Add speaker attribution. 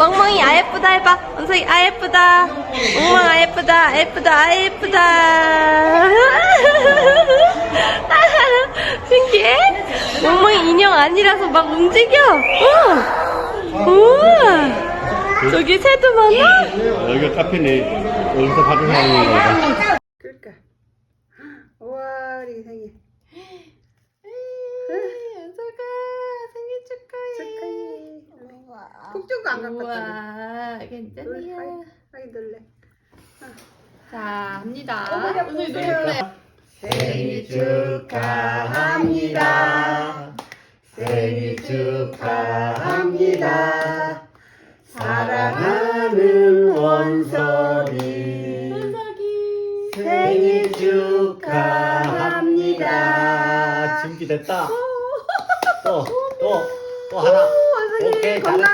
Speaker 1: 해봐. 원석이 아 예쁘다. 엉망 아 예쁘다. 아 예쁘다. 아 예쁘다. 신기해? 엉망이 인형 아니라서 막 움직여. 어. 우와. 저기 새도 많아?
Speaker 2: 여기가 카페네. 여기서 받은 사람인가 보다.
Speaker 3: 그러니까. 우와, 우리.
Speaker 1: 연석아 생일 축하해.
Speaker 3: 폭죽도 안 갖고 왔다.
Speaker 1: 우와
Speaker 3: 놀래.
Speaker 1: 괜찮아요.
Speaker 3: 아이, 놀래.
Speaker 1: 자 합니다.
Speaker 3: 보세요.
Speaker 1: 놀래.
Speaker 3: 생일 축하합니다. 생일 축하합니다. 사랑하는 원석이
Speaker 1: 원석이
Speaker 3: 생일 축하합니다.
Speaker 2: 준비됐다. 또, 또, 또 하나. 오케이, 잘했어.